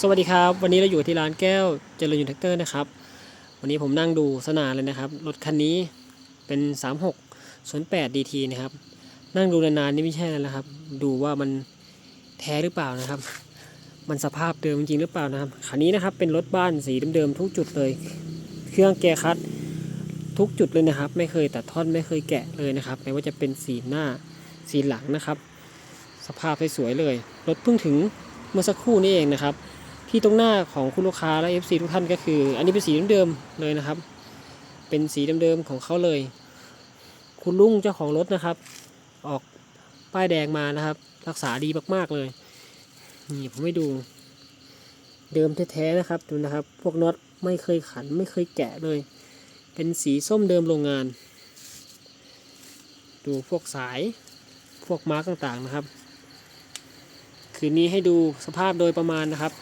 สวัสดีครับ วันนี้เราอยู่ที่ร้านแก้วเจริญยูนแท็กเตอร์นะครับ วันนี้ผมนั่งดูสนานเลยนะครับ รถคันนี้เป็น 36 08 DT นะครับ นั่งดูนานๆนี่ไม่ใช่แล้วนะครับ ดูว่ามันแท้หรือเปล่านะครับ มันสภาพเดิมจริงหรือเปล่านะครับ คันนี้นะครับเป็นรถบ้านสีเดิมๆทุกจุดเลย เครื่องแกคัดทุกจุดเลยนะครับ ไม่เคยตัดท่อนไม่เคยแกะเลยนะครับ ไม่ว่าจะเป็นสีหน้าสีหลังนะครับ สภาพสวยๆเลย รถเพิ่งถึงเมื่อสักครู่นี้เองนะครับ ที่ตรงหน้าของคุณลูกค้าและ FC ทุกท่านก็คือ อันนี้เป็นสีเดิมๆเลยนะครับ เป็นสีเดิมๆของเขาเลย คุณลุงเจ้าของรถนะครับ ออกป้ายแดงมานะครับ รักษาดีมากๆเลยนี่ผมให้ดู เดิมแท้ๆนะครับดูนะครับ พวกน็อตไม่เคยขันไม่เคยแกะเลย เป็นสีส้มเดิมโรงงาน ดูพวกสายพวกมาร์กต่างๆนะครับ คืนนี้ให้ดูสภาพโดยประมาณนะครับ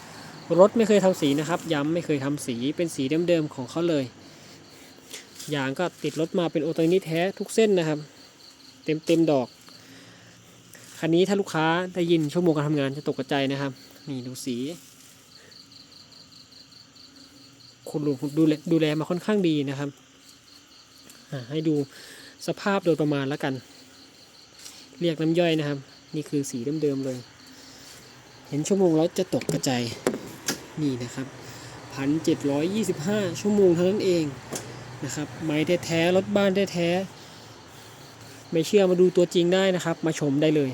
รถไม่เคยทำสีนะครับ ย้ำไม่เคยทำสีเป็นสีเดิมๆของเขาเลยยางก็ติดรถมาเป็นโอโตนิแท้ทุกเส้นนะครับ เต็มเต็มดอก คันนี้ถ้าลูกค้าได้ยินชั่วโมงการทำงานจะตกใจนะครับ นี่ดูสี คุณลุงดูแลดูแลมาค่อนข้างดีนะครับ ให้ดูสภาพโดยประมาณแล้วกัน เรียกน้ำย่อยนะครับ นี่คือสีเดิมๆเลย เห็นชั่วโมงแล้วจะตกกระจาย นี่นะครับพันเจ็ดร้อยยี่สิบห้าชั่วโมงเท่านั้นเองนะครับ ไม้แท้ๆรถบ้านแท้ๆไม่เชื่อมาดูตัวจริงได้นะครับ มาชมได้เลย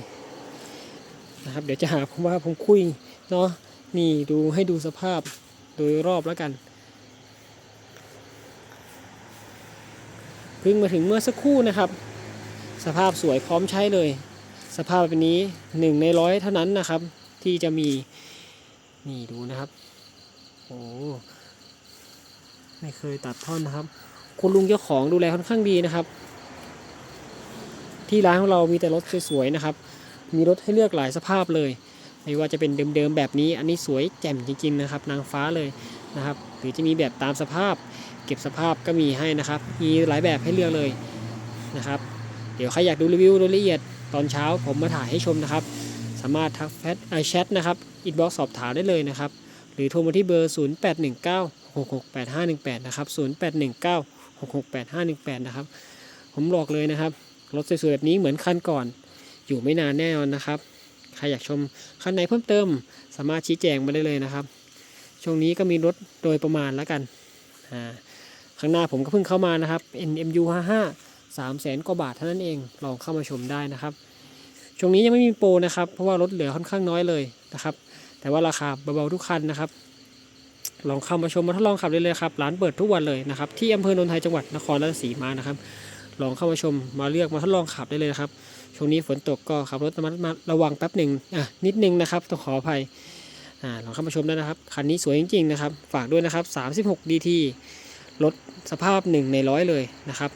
นะครับ เดี๋ยวจะหาผมว่าผมคุยเนาะนี่ดูให้ดูสภาพโดยรอบแล้วกันเพิ่งมาถึงเมื่อสักครู่นะครับ สภาพสวยพร้อมใช้เลย สภาพแบบนี้หนึ่งในร้อยเท่านั้นนะครับ ที่จะมี นี่ดูนะครับโอ้ไม่เคยตัดท่อนนะครับ คุณลุงเจ้าของดูแลค่อนข้างดีนะครับ ที่ร้านของเรามีแต่รถสวยๆนะครับ มีรถให้เลือกหลายสภาพเลยไม่ว่าจะเป็นเดิมๆแบบนี้ อันนี้สวยแจ่มจริงๆนะครับ นางฟ้าเลยนะครับ หรือจะมีแบบตามสภาพ เก็บสภาพก็มีให้นะครับ มีหลายแบบให้เลือกเลยนะครับ เดี๋ยวใครอยากดูรีวิวรายละเอียดตอนเช้าผมมาถ่ายให้ชมนะครับ สามารถทักแฟชไอแชทนะครับอินบ็อกซ์สอบถามได้เลยนะครับ หรือโทรมาที่เบอร์ 0819668518 นะครับ 0819668518 นะครับ ผมบอกเลยนะครับ รถสวยๆแบบนี้เหมือนคันก่อน อยู่ไม่นานแน่นอนนะครับ ใครอยากชมคันไหนเพิ่มเติม สามารถชี้แจงมาได้เลยนะครับ ช่วงนี้ก็มีรถโดยประมาณแล้วกันอ่าข้างหน้าผมก็เพิ่งเข้ามานะครับ NMU 55 3แสนกว่าบาทเท่านั้นเอง ลองเข้ามาชมได้นะครับ ช่วงนี้ยังไม่มีโปรนะครับ เพราะว่ารถเหลือค่อนข้างน้อยเลยนะครับ แต่ว่าราคาเบาๆทุกคันนะครับลองเข้ามาชมมาทดลองขับได้เลยครับร้านเปิดทุกวันเลยนะครับที่อำเภอโนนไทยจังหวัดนครราชสีมานะครับ ลองเข้ามาชมมาเลือกมาทดลองขับได้เลยนะครับช่วงนี้ฝนตกก็ขับรถระมัดระวังแป๊บหนึ่งอะนิดนึงนะครับต้องขออภัยอ่าลองเข้ามาชมได้นะครับคันนี้สวยจริงๆนะครับ ฝากด้วยนะครับ36 DT รถสภาพหนึ่งในร้อยเลยนะครับ